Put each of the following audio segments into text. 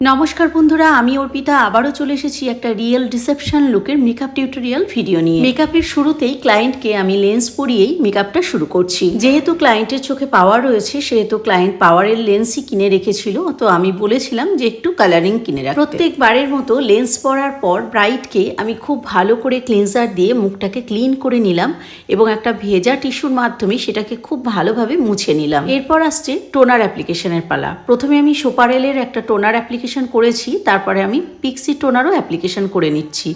নমস্কার বন্ধুরা, আমি অর্পিতা। আবারও চলে এসেছি একটা রিয়েল রিসেপশন লুকের মেকআপ টিউটোরিয়াল ভিডিও নিয়ে। মেকআপের শুরুতেই ক্লায়েন্টকে আমি লেন্স পরিয়েই মেকআপটা শুরু করছি। যেহেতু ক্লায়েন্টের চোখে পাওয়ার রয়েছে, সেহেতু ক্লায়েন্ট পাওয়ারের লেন্সই কিনে রেখেছিল, তো আমি বলেছিলাম যে একটু কালারিং কিনে রাখতে। প্রত্যেকবারের মতো লেন্স পরার পর ব্রাইটকে আমি খুব ভালো করে ক্লিনজার দিয়ে মুখটাকে ক্লিন করে নিলাম এবং একটা ভেজা টিস্যুর মাধ্যমে সেটাকে খুব ভালোভাবে মুছে নিলাম। এরপর আসছে টোনার অ্যাপ্লিকেশনের পালা। প্রথমে আমি সোপারেলের একটা টোনার অ্যাপ্লিকেশন করেছি তারপরে আমি পিক্সি টোনারও অ্যাপ্লিকেশান করে নিচ্ছি।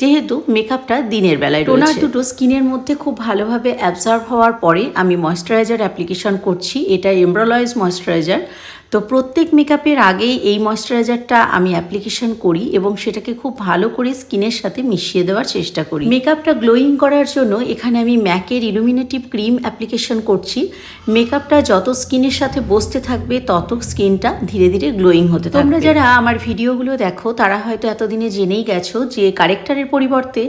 যেহেতু মেকআপটা দিনের বেলায় টোনার দুটো স্কিনের মধ্যে খুব ভালোভাবে অ্যাবজর্ভ হওয়ার পরে আমি ময়শ্চারাইজার অ্যাপ্লিকেশান করছি। এটা এমব্রোলয়েজ ময়শ্চারাইজার তো প্রত্যেক মেকআপের আগেই এই ময়শ্চারাইজারটা আমি অ্যাপ্লিকেশন করি এবং সেটাকে খুব ভালো করে স্কিনের সাথে মিশিয়ে দেওয়ার চেষ্টা করি। মেকআপটা গ্লোয়িং করার জন্য এখানে আমি ম্যাকের ইলুমিনেটিভ ক্রিম অ্যাপ্লিকেশন করছি। মেকআপটা যত স্কিনের সাথে বসতে থাকবে, তত স্কিনটা ধীরে ধীরে গ্লোয়িং হতে তোমরা যারা আমার ভিডিওগুলো দেখো, তারা হয়তো এতদিনে জেনেই গেছো যে কারেক্টারের পরিবর্তে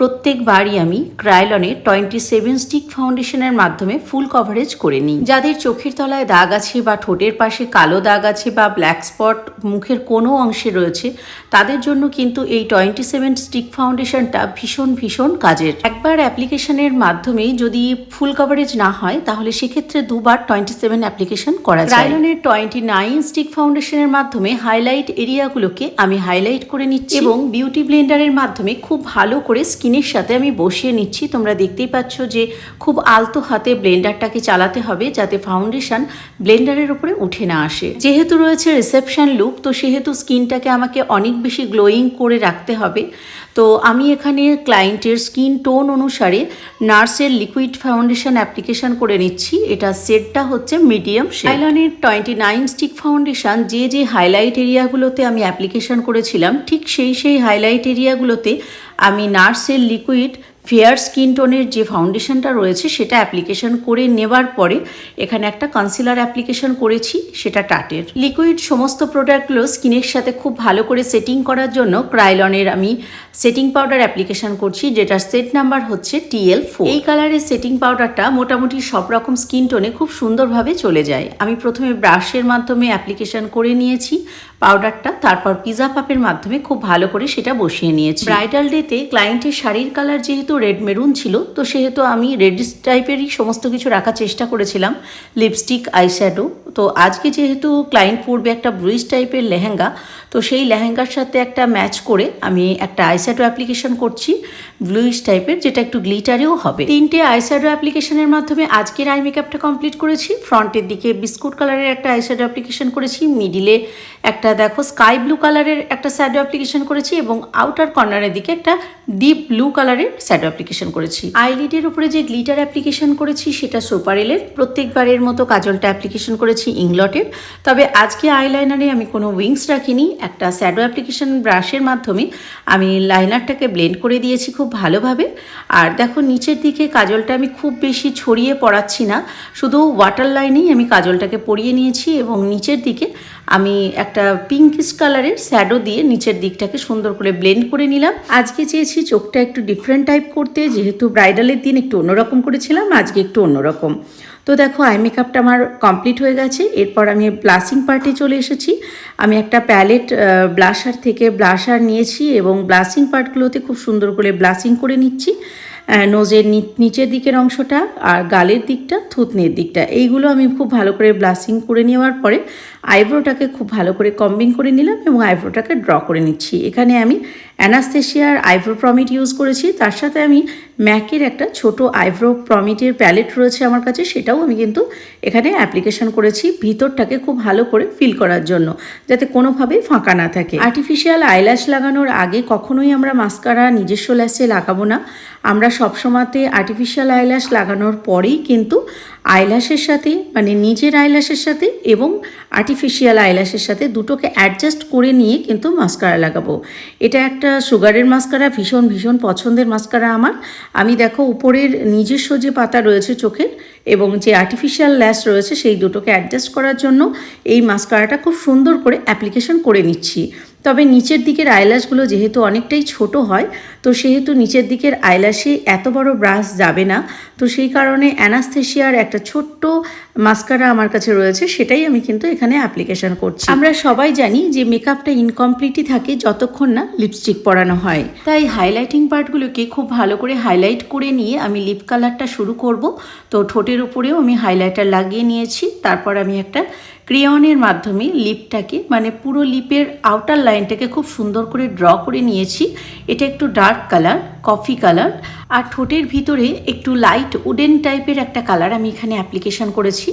প্রত্যেকবারই আমি ক্রাইলনের টোয়েন্টি সেভেন স্টিক ফাউন্ডেশনের মাধ্যমে ফুল কভারেজ করে নিই। যাদের চোখের তলায় দাগ আছে বা ঠোঁটের পাশে কালো দাগ আছে বা ব্ল্যাক স্পট মুখের কোনো অংশে রয়েছে তাদের জন্য কিন্তু এই টোয়েন্টি সেভেন স্টিক ফাউন্ডেশনটা ভীষণ ভীষণ কাজের। একবার অ্যাপ্লিকেশনের মাধ্যমে যদি ফুল কভারেজ না হয় তাহলে সেক্ষেত্রে দুবার টোয়েন্টি সেভেন অ্যাপ্লিকেশন করা যায়। ক্রাইলনের টোয়েন্টি নাইন স্টিক ফাউন্ডেশনের মাধ্যমে হাইলাইট এরিয়াগুলোকে আমি হাইলাইট করে নিচ্ছি। এবং বিউটি ব্লেন্ডারের মাধ্যমে খুব ভালো করে স্কিনের সাথে আমি বসিয়ে নিচ্ছি। তোমরা দেখতেই পাচ্ছ যে খুব আলতো হাতে ব্লেন্ডারটাকে চালাতে হবে যাতে ফাউন্ডেশন ব্লেন্ডারের উপরে উঠে না আসে। যেহেতু রয়েছে রিসেপশন লুক, তো সেহেতু স্কিনটাকে আমাকে অনেক বেশি গ্লোয়িং করে রাখতে হবে। তো আমি এখানে ক্লায়েন্টের স্কিন টোন অনুসারে নার্সের লিকুইড ফাউন্ডেশন অ্যাপ্লিকেশন করে নিচ্ছি। এটা সেটটা হচ্ছে মিডিয়াম হাইলানের টোয়েন্টি নাইন স্টিক ফাউন্ডেশন যে যে হাইলাইট এরিয়াগুলোতে আমি অ্যাপ্লিকেশন করেছিলাম, ঠিক সেই সেই হাইলাইট এরিয়াগুলোতে আমি নার্সের লিকুইড ফেয়ার স্কিন টোনের যে ফাউন্ডেশনটা রয়েছে, সেটা অ্যাপ্লিকেশন করে নেবার পরে এখানে একটা কনসিলার অ্যাপ্লিকেশন করেছি, সেটা টাটের। লিকুইড সমস্ত প্রোডাক্টগুলো স্কিনের সাথে খুব ভালো করে সেটিং করার জন্য ক্রাইলনের আমি সেটিং পাউডার অ্যাপ্লিকেশন করছি, যেটার সেট নাম্বার হচ্ছে টিএল ফোর এই কালারের সেটিং পাউডারটা মোটামুটি সব রকম স্কিন টোনে খুব সুন্দরভাবে চলে যায়। আমি প্রথমে ব্রাশের মাধ্যমে অ্যাপ্লিকেশন করে নিয়েছি পাউডারটা, তারপর পিজা পাপের মাধ্যমে খুব ভালো করে সেটা বসিয়ে নিয়েছি। ব্রাইডাল ডেতে ক্লায়েন্টের শাড়ির কালার যেহেতু রেড মেরুন ছিল, তো সেহেতু আমি রেডিস টাইপেরই সমস্ত কিছু রাখার চেষ্টা করেছিলাম। লিপস্টিক আইশ্যাডো তো আজকে যেহেতু ক্লায়েন্ট পরবে একটা ব্রুইস টাইপের লেহেঙ্গা তো সেই লেহেঙ্গার সাথে একটা ম্যাচ করে আমি একটা আইস্যাডো অ্যাপ্লিকেশন করছি ব্লুইশ টাইপের যেটা একটু গ্লিটারেও হবে। তিনটে আইস্যাডো অ্যাপ্লিকেশনের মাধ্যমে আজকের আই মেকআপটা কমপ্লিট করেছি। ফ্রন্টের দিকে বিস্কুট কালারের একটা আইস্যাডো অ্যাপ্লিকেশন করেছি মিডিলে একটা দেখো স্কাই ব্লু কালারের একটা স্যাডো অ্যাপ্লিকেশন করেছি এবং আউটার কর্নারের দিকে একটা ডিপ ব্লু কালারের স্যাডো অ্যাপ্লিকেশন করেছি। আইলিডের উপরে যে গ্লিটার অ্যাপ্লিকেশন করেছি, সেটা সোপারেলের প্রত্যেকবারের মতো কাজলটা অ্যাপ্লিকেশন করেছি ইংলটের তবে আজকে আইলাইনারে আমি কোনো উইংস রাখিনি। একটা স্যাডো অ্যাপ্লিকেশন ব্রাশের মাধ্যমে আমি লাইনারটাকে ব্লেন্ড করে দিয়েছি খুব ভালোভাবে। আর দেখো, নিচের দিকে কাজলটা আমি খুব বেশি ছড়িয়ে পড়াচ্ছি না, শুধু ওয়াটার লাইনেই আমি কাজলটাকে পরিয়ে নিয়েছি এবং নিচের দিকে আমি একটা পিঙ্কিশ কালারের শ্যাডো দিয়ে নিচের দিকটাকে সুন্দর করে ব্লেন্ড করে নিলাম। আজকে চেয়েছি চোখটা একটু ডিফারেন্ট টাইপ করতে, যেহেতু ব্রাইডালের দিন একটু অন্যরকম করেছিলাম, আজকে একটু অন্যরকম। তো দেখো আই মেকআপটা আমার কমপ্লিট হয়ে গেছে। এরপর আমি ব্লাসিং পার্টে চলে এসেছি। আমি একটা প্যালেট ব্লাশার থেকে ব্লাশার নিয়েছি এবং ব্লাসিং পার্টগুলোতে খুব সুন্দর করে ব্লাসিং করে নিচ্ছি। নোজের নিচের দিকের অংশটা আর গালের দিকটা, থুতনির দিকটা। এইগুলো আমি খুব ভালো করে ব্লাসিং করে নেওয়ার পরে আইব্রোটাকে খুব ভালো করে কম্বিং করে নিলাম এবং আইব্রোটাকে ড্র করে নিচ্ছি। এখানে আমি অ্যানাস্থেশিয়ার আইব্রো প্রমিট ইউজ করেছি। তার সাথে আমি ম্যাকের একটা ছোট আইব্রো প্রমিটের প্যালেট রয়েছে আমার কাছে, সেটাও আমি কিন্তু এখানে অ্যাপ্লিকেশন করেছি ভিতরটাকে খুব ভালো করে ফিল করার জন্য, যাতে কোনোভাবেই ফাঁকা না থাকে। আর্টিফিশিয়াল আইল্যাশ লাগানোর আগে কখনোই আমরা মাস্কারা নিজস্ব ল্যাসে লাগাবো না। আমরা সবসময়তে আর্টিফিশিয়াল আইল্যাশ লাগানোর পরেই কিন্তু আইল্যাশের সাথে মানে নিজের আইল্যাশের সাথে এবং আর্টিফিশিয়াল আইল্যাশের সাথে দুটোকে অ্যাডজাস্ট করে নিয়ে কিন্তু মাস্কারা লাগাবো। এটা একটা সুগারের মাস্কারা ভীষণ ভীষণ পছন্দের মাস্কারা আমার। আমি দেখো, উপরের নিজস্ব যে পাতা রয়েছে চোখের এবং যে আর্টিফিশিয়াল ল্যাস রয়েছে সেই দুটোকে অ্যাডজাস্ট করার জন্য এই মাস্কারাটা খুব সুন্দর করে অ্যাপ্লিকেশন করে নিচ্ছি। তবে নিচের দিকের আইল্যাশগুলো যেহেতু অনেকটাই ছোট হয়, তো সেহেতু নিচের দিকের আইল্যাশে এত বড় ব্রাশ যাবে না। তো সেই কারণে অ্যানাস্থেশিয়ার একটা ছোট্ট মাস্কারা আমার কাছে রয়েছে, সেটাই আমি কিন্তু এখানে অ্যাপ্লিকেশন করছি। আমরা সবাই জানি যে মেকআপটা ইনকমপ্লিটই থাকে যতক্ষণ না লিপস্টিক পরানো হয়। তাই হাইলাইটিং পার্টগুলোকে খুব ভালো করে হাইলাইট করে নিয়ে আমি লিপ কালারটা শুরু করব। তো ঠোঁটের উপরেও আমি হাইলাইটার লাগিয়ে নিয়েছি। তারপর আমি একটা ক্রেয়নের মাধ্যমে লিপটাকে মানে পুরো লিপের আউটার লাইনটাকে খুব সুন্দর করে ড্র করে নিয়েছি। এটা একটু ডার্ক কালার কফি কালার আর ঠোঁটের ভিতরে একটু লাইট উডেন টাইপের একটা কালার আমি এখানে অ্যাপ্লিকেশন করেছি।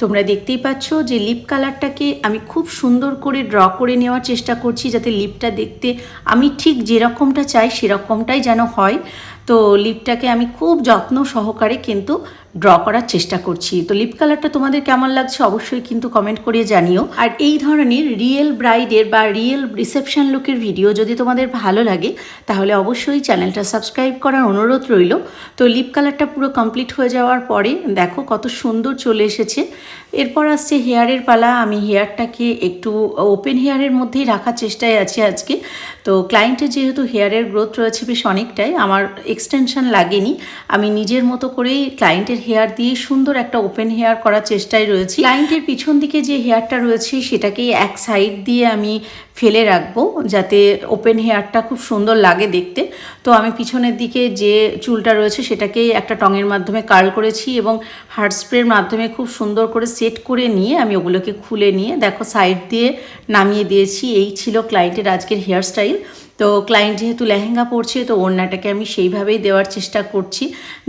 তোমরা দেখতেই পাচ্ছ যে লিপ কালারটাকে আমি খুব সুন্দর করে ড্র করে নেওয়ার চেষ্টা করছি যাতে লিপটা দেখতে আমি ঠিক যেরকমটা চাই সেরকমটাই যেন হয়। তো লিপটাকে আমি খুব যত্ন সহকারে কিন্তু ড্র করার চেষ্টা করছি। তো লিপ কালারটা তোমাদের কেমন লাগছে অবশ্যই কিন্তু কমেন্ট করে জানিও। আর এই ধরনের রিয়েল ব্রাইডের বা রিয়েল রিসেপশন লুকের ভিডিও যদি তোমাদের ভালো লাগে, তাহলে অবশ্যই চ্যানেলটা সাবস্ক্রাইব করার অনুরোধ রইল। তো লিপ কালারটা পুরো কমপ্লিট হয়ে যাওয়ার পরে দেখো কত সুন্দর চলে এসেছে। এরপর আসছে হেয়ারের পালা। আমি হেয়ারটাকে একটু ওপেন হেয়ারের মধ্যেই রাখার চেষ্টায় আছি আজকে। তো ক্লায়েন্টের যেহেতু হেয়ারের গ্রোথ রয়েছে বেশ অনেকটাই, আমার এক্সটেনশন লাগেনি। আমি নিজের মতো করেই ক্লায়েন্টের হেয়ার দিয়ে সুন্দর একটা ওপেন হেয়ার করার চেষ্টায় রয়েছি। ক্লায়েন্টের পিছন দিকে যে হেয়ারটা রয়েছে, সেটাকেই এক সাইড দিয়ে আমি ফেলে রাখব, যাতে ওপেন হেয়ারটা খুব সুন্দর লাগে দেখতে। তো আমি পিছনের দিকে যে চুলটা রয়েছে, সেটাকেই একটা টঙের মাধ্যমে কার্ল করেছি এবং হার্ড স্প্রের মাধ্যমে খুব সুন্দর করে সেট করে নিয়ে আমি ওগুলোকে খুলে নিয়ে, দেখো সাইড দিয়ে নামিয়ে দিয়েছি। এই ছিল ক্লায়েন্টের আজকের হেয়ার স্টাইল তো ক্লায়েন্ট যেহেতু লেহেঙ্গা পরছে, তো ওড়নাটাকে আমি সেইভাবেই দেওয়ার চেষ্টা করছি।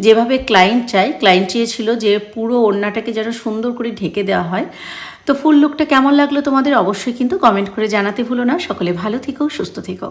যেভাবে ক্লায়েন্ট চাই ক্লায়েন্ট চেয়েছিল যে পুরো ওড়নাটাকে যেন সুন্দর করে ঢেকে দেওয়া হয়। তো ফুল লুকটা কেমন লাগল তোমাদের অবশ্যই কিন্তু কমেন্ট করে জানাতে ভুলো না। সকলে ভালো থেকো, সুস্থ থেকো।